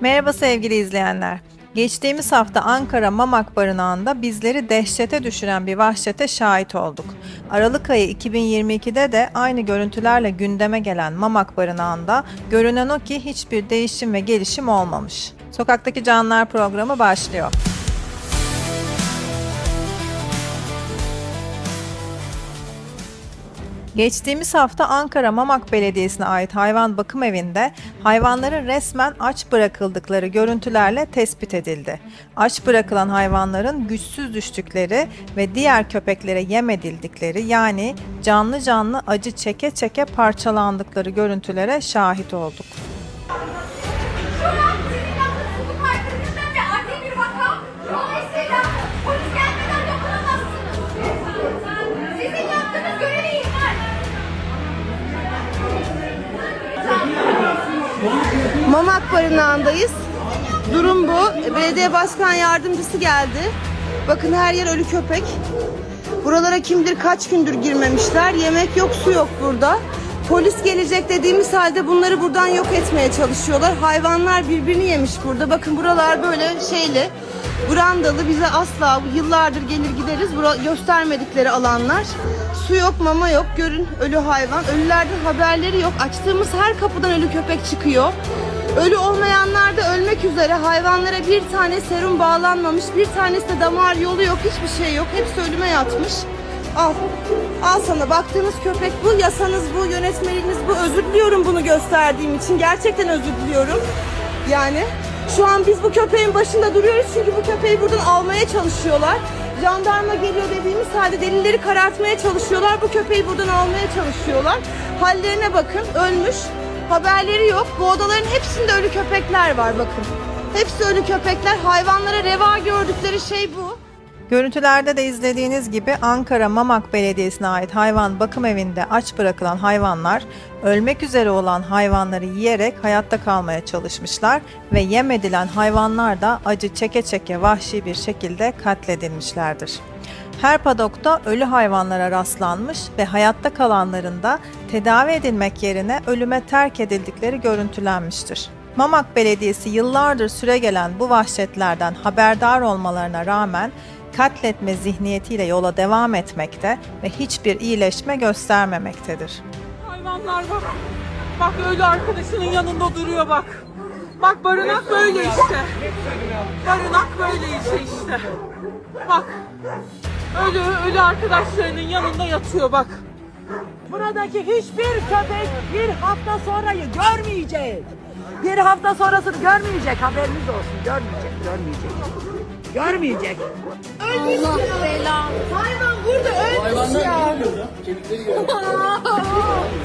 Merhaba sevgili izleyenler. Geçtiğimiz hafta Ankara Mamak Barınağı'nda bizleri dehşete düşüren bir vahşete şahit olduk. Aralık ayı 2022'de de aynı görüntülerle gündeme gelen Mamak Barınağı'nda görünen o ki hiçbir değişim ve gelişim olmamış. Sokaktaki Canlılar programı başlıyor. Geçtiğimiz hafta Ankara Mamak Belediyesi'ne ait hayvan bakım evinde hayvanların resmen aç bırakıldıkları görüntülerle tespit edildi. Aç bırakılan hayvanların güçsüz düştükleri ve diğer köpeklere yem edildikleri yani canlı canlı acı çeke çeke parçalandıkları görüntülere şahit olduk. Mamak Barınağı'ndayız. Durum bu. Belediye Başkan Yardımcısı geldi. Bakın her yer ölü köpek. Buralara kim bilir kaç gündür girmemişler. Yemek yok, su yok burada. Polis gelecek dediğimiz halde bunları buradan yok etmeye çalışıyorlar. Hayvanlar birbirini yemiş burada. Bakın buralar böyle şeyli, brandalı. Bize asla yıllardır gelir gideriz. Bura göstermedikleri alanlar. Su yok, mama yok. Görün ölü hayvan. Ölülerden haberleri yok. Açtığımız her kapıdan ölü köpek çıkıyor. Ölü olmayanlar da ölmek üzere. Hayvanlara bir tane serum bağlanmamış. Bir tanesi de damar yolu yok. Hiçbir şey yok. Hepsi ölüme yatmış. Al. Al sana. Baktığınız köpek bu. Yasanız bu. Yönetmeliğiniz bu. Özür diliyorum bunu gösterdiğim için. Gerçekten özür diliyorum. Yani şu an biz bu köpeğin başında duruyoruz çünkü bu köpeği buradan almaya çalışıyorlar. Jandarma geliyor dediğimiz halde delilleri karartmaya çalışıyorlar. Bu köpeği buradan almaya çalışıyorlar. Hallerine bakın ölmüş. Haberleri yok. Bu odaların hepsinde ölü köpekler var bakın. Hepsi ölü köpekler. Hayvanlara reva gördükleri şey bu. Görüntülerde de izlediğiniz gibi Ankara Mamak Belediyesi'ne ait hayvan bakım evinde aç bırakılan hayvanlar ölmek üzere olan hayvanları yiyerek hayatta kalmaya çalışmışlar ve yem edilen hayvanlar da acı çeke çeke vahşi bir şekilde katledilmişlerdir. Her padokta ölü hayvanlara rastlanmış ve hayatta kalanların da tedavi edilmek yerine ölüme terk edildikleri görüntülenmiştir. Mamak Belediyesi yıllardır süregelen bu vahşetlerden haberdar olmalarına rağmen katletme zihniyetiyle yola devam etmekte ve hiçbir iyileşme göstermemektedir. Hayvanlar bak. Bak öyle arkadaşının yanında duruyor bak. Bak barınak böyle işte. Barınak böyle işte işte. Bak. Öyle ölü arkadaşlarının yanında yatıyor bak. Buradaki hiçbir köpek bir hafta sonrayı görmeyecek. Bir hafta sonrasını görmeyecek haberiniz olsun. Görmeyecek, görmeyecek. Görmeyecek. Allah belanı. Hayvan burada ölmüş ya.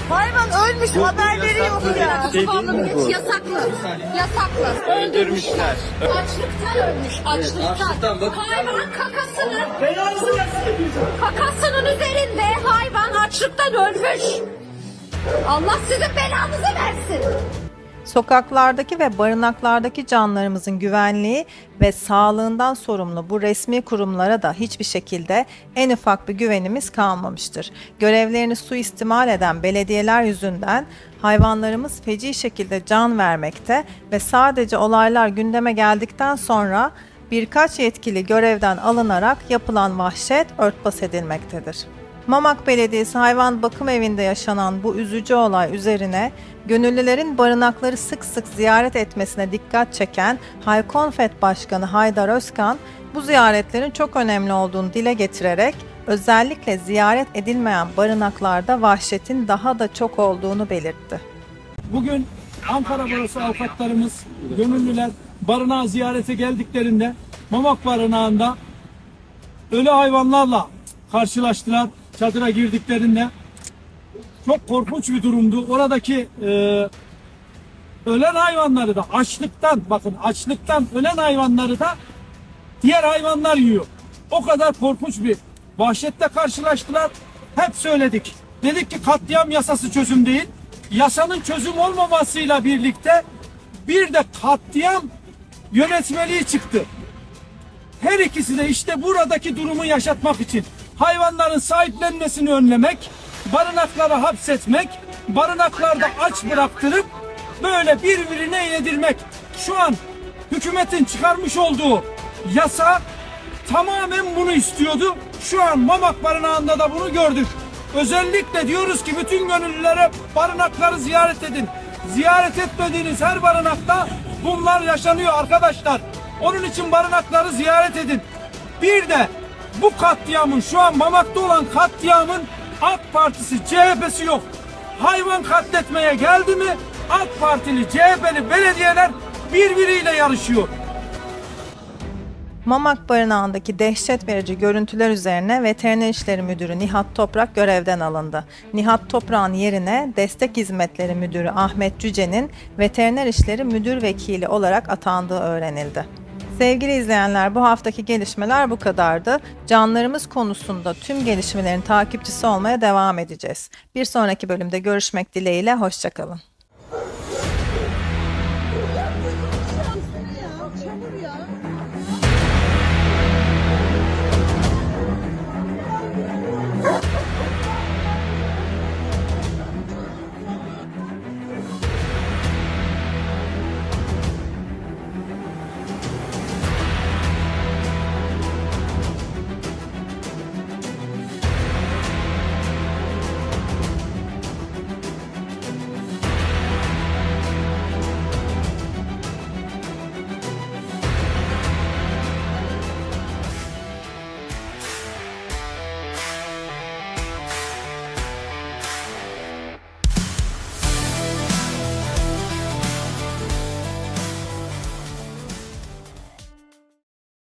Hayvan ölmüş haberleri yok ya. Hiç yasaklı. Yasaklı. Öldürmüşler. Açlıktan ölmüş. Açlıktan. Hayvan kakasının kakasının üzerinde hayvan açlıktan ölmüş. Allah sizin belanızı versin. Sokaklardaki ve barınaklardaki canlarımızın güvenliği ve sağlığından sorumlu bu resmi kurumlara da hiçbir şekilde en ufak bir güvenimiz kalmamıştır. Görevlerini suistimal eden belediyeler yüzünden hayvanlarımız feci şekilde can vermekte ve sadece olaylar gündeme geldikten sonra birkaç yetkili görevden alınarak yapılan vahşet örtbas edilmektedir. Mamak Belediyesi Hayvan Bakım Evi'nde yaşanan bu üzücü olay üzerine gönüllülerin barınakları sık sık ziyaret etmesine dikkat çeken Haykonfet Başkanı Haydar Özkan, bu ziyaretlerin çok önemli olduğunu dile getirerek özellikle ziyaret edilmeyen barınaklarda vahşetin daha da çok olduğunu belirtti. Bugün Ankara Barosu avukatlarımız, gönüllüler barınağı ziyarete geldiklerinde Mamak Barınağı'nda ölü hayvanlarla karşılaştılar. Çadıra girdiklerinde çok korkunç bir durumdu. Oradaki e, ölen hayvanları da açlıktan bakın açlıktan ölen hayvanları da diğer hayvanlar yiyor. O kadar korkunç bir vahşetle karşılaştılar. Hep söyledik. Dedik ki katliam yasası çözüm değil. Yasanın çözüm olmamasıyla birlikte bir de katliam yönetmeliği çıktı. Her ikisi de işte buradaki durumu yaşatmak için hayvanların sahiplenmesini önlemek, barınaklara hapsetmek, barınaklarda aç bıraktırıp böyle birbirine yedirmek. Şu an hükümetin çıkarmış olduğu yasa tamamen bunu istiyordu. Şu an Mamak Barınağı'nda da bunu gördük. Özellikle diyoruz ki bütün gönüllülere barınakları ziyaret edin. Ziyaret etmediğiniz her barınakta bunlar yaşanıyor arkadaşlar. Onun için barınakları ziyaret edin. Bir de bu katliamın şu an Mamak'ta olan katliamın AK Partisi, CHP'si yok. Hayvan katletmeye geldi mi AK Partili, CHP'li belediyeler birbiriyle yarışıyor. Mamak Barınağı'ndaki dehşet verici görüntüler üzerine Veteriner İşleri Müdürü Nihat Toprak görevden alındı. Nihat Toprak'ın yerine Destek Hizmetleri Müdürü Ahmet Cüce'nin Veteriner İşleri Müdür Vekili olarak atandığı öğrenildi. Sevgili izleyenler bu haftaki gelişmeler bu kadardı. Canlarımız konusunda tüm gelişmelerin takipçisi olmaya devam edeceğiz. Bir sonraki bölümde görüşmek dileğiyle, hoşçakalın.